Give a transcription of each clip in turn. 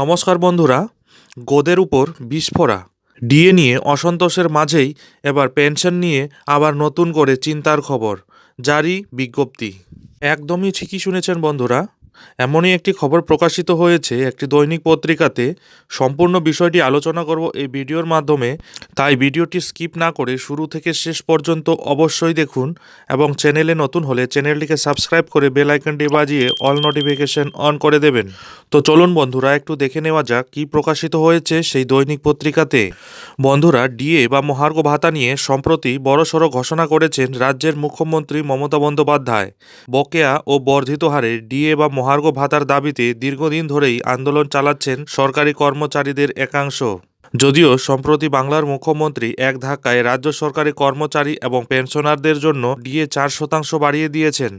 নমস্কার বন্ধুরা, গোদের উপর বিস্ফোরা, ডিএ নিয়ে অসন্তোষের মাঝেই এবার পেনশন নিয়ে আবার নতুন করে চিন্তার খবর, জারি বিজ্ঞপ্তি। একদমই ঠিকই শুনেছেন বন্ধুরা, এমনই একটি খবর প্রকাশিত হয়েছে একটি দৈনিক পত্রিকাতে, সম্পূর্ণ বিষয়টি আলোচনা করব এই ভিডিওর মাধ্যমে, তাই ভিডিওটি স্কিপ না করে শুরু থেকে শেষ পর্যন্ত অবশ্যই দেখুন এবং চ্যানেলে নতুন হলে চ্যানেলটিকে সাবস্ক্রাইব করে বেল আইকনটি বাজিয়ে অল নোটিফিকেশন অন করে দেবেন। তো চলুন বন্ধুরা, একটু দেখে নেওয়া যাক কি প্রকাশিত হয়েছে সেই দৈনিক পত্রিকাতে। বন্ধুরা, ডিএ বা মহার্ঘ ভাতা নিয়ে সম্প্রতি বড়সড় ঘোষণা করেছেন রাজ্যের মুখ্যমন্ত্রী মমতা বন্দ্যোপাধ্যায়। বকেয়া ও বর্ধিত হারে ডিএ বা মহার্ঘ ভাতার দাবিতে দীর্ঘদিন ধরেই আন্দোলন চালাচ্ছেন সরকারি কর্মচারীদের একাংশ। যদিও সম্প্রতি বাংলার মুখ্যমন্ত্রী এক ধাক্কায় রাজ্য সরকারি কর্মচারী এবং পেনশনারদের জন্য ডিএ চার শতাংশ বাড়িয়ে দিয়েছেন।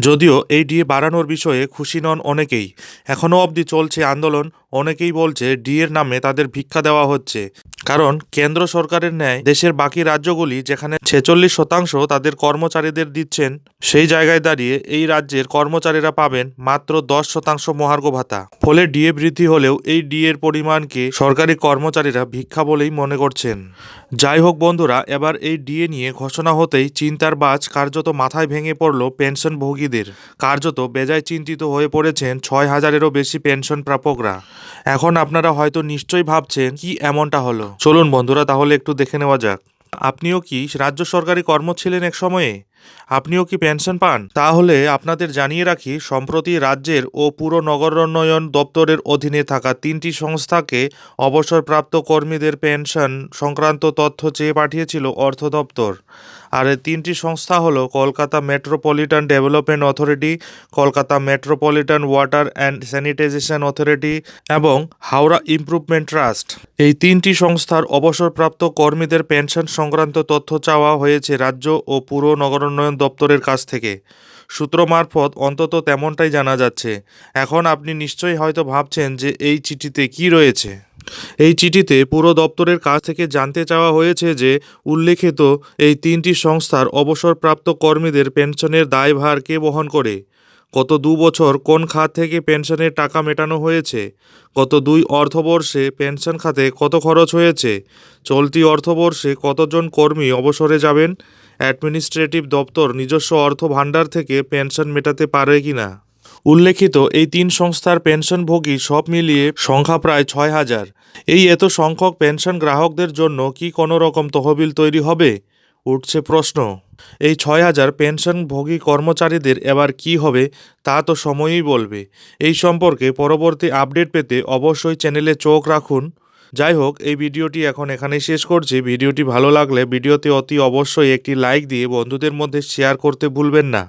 যদিও এই ডিএ বাড়ানোর বিষয়ে খুশি নন অনেকেই। এখনও অবধি চলছে আন্দোলন, অনেকেই বলছে ডিএর নামে তাদের ভিক্ষা দেওয়া হচ্ছে। কারণ কেন্দ্র সরকারের ন্যায় দেশের বাকি রাজ্যগুলি যেখানে ছেচল্লিশ শতাংশ তাদের কর্মচারীদের দিচ্ছেন, সেই জায়গায় দাঁড়িয়ে এই রাজ্যের কর্মচারীরা পাবেন মাত্র দশ শতাংশ মহার্ঘ ভাতা। ফলে ডিএ বৃদ্ধি হলেও এই ডিএর পরিমাণকে সরকারি কর্মচারীরা ভিক্ষা বলেই মনে করছেন। যাই হোক বন্ধুরা, এবার এই ডিএ নিয়ে ঘোষণা হতেই চিন্তার বাজ কার্যত মাথায় ভেঙে পড়ল পেনশনভোগীদের। কার্যত বেজায় চিন্তিত হয়ে পড়েছেন ছয় হাজারেরও বেশি পেনশন প্রাপকরা এখন আপনারা হয়তো নিশ্চয়ই ভাবছেন, কি এমনটা হলো? চলুন বন্ধুরা, তাহলে একটু দেখে নেওয়া যাক। আপনিও কি রাজ্য সরকারি কর্ম ছিলেন এক সময়ে আপনিও কি পেনশন পান? তাহলে আপনাদের জানিয়ে রাখি, সম্প্রতি রাজ্যের ও পুরো নগরোন্নয়ন দপ্তরের অধীনে থাকা তিনটি সংস্থাকে অবসরপ্রাপ্ত কর্মীদের পেনশন সংক্রান্ত তথ্য চেয়ে পাঠিয়েছিল অর্থ দপ্তর। আর তিনটি সংস্থা হলো Kolkata metropolitan development authority, Kolkata metropolitan water and sanitization authority এবং হাওড়া ইমপ্রুভমেন্ট ট্রাস্ট। এই তিনটি সংস্থার অবসরপ্রাপ্ত কর্মীদের পেনশন সংক্রান্ত তথ্য চাওয়া হয়েছে রাজ্য ও পুর নগরোন্নয়ন দপ্তরের কাছ থেকে। সূত্র মারফত অন্তত তেমনটাই জানা যাচ্ছে। এখন আপনি নিশ্চয়ই হয়তো ভাবছেন যে এই চিঠিতে কি রয়েছে। এই চিঠিতে পুরো দপ্তরের কাছ থেকে জানতে চাওয়া হয়েছে যে উল্লেখিত এই তিনটি সংস্থার অবসরপ্রাপ্ত কর্মীদের পেনশনের দায়ভার কে বহন করে। গত দু বছর কোন খাত থেকে পেনশনের টাকা মেটানো হয়েছে? গত দুই অর্থবর্ষে পেনশন খাতে কত খরচ হয়েছে? চলতি অর্থবর্ষে কতজন কর্মী অবসরে যাবেন? অ্যাডমিনিস্ট্রেটিভ দপ্তর নিজস্ব অর্থ ভাণ্ডার থেকে পেনশন মেটাতে পারে কিনা উল্লেখিত, এই তিন সংস্থার পেনশনভোগী সব মিলিয়ে সংখ্যা প্রায় ছয় হাজার। এই এত সংখ্যক পেনশন গ্রাহকদের জন্য কি কোনো রকম তহবিল তৈরি হবে? উঠছে প্রশ্ন। এই ছয় হাজার পেনশনভোগী কর্মচারীদের এবার কি হবে, তা তো সময়ই বলবে। এই সম্পর্কে পরবর্তী আপডেট পেতে অবশ্যই চ্যানেলে চোখ রাখুন। যাই হোক এই ভিডিওটি এখন এখানেই শেষ করছি। ভিডিওটি ভালো লাগলে ভিডিওতে অতি অবশ্যই একটি লাইক দিয়ে বন্ধুদের মধ্যে শেয়ার করতে ভুলবেন না।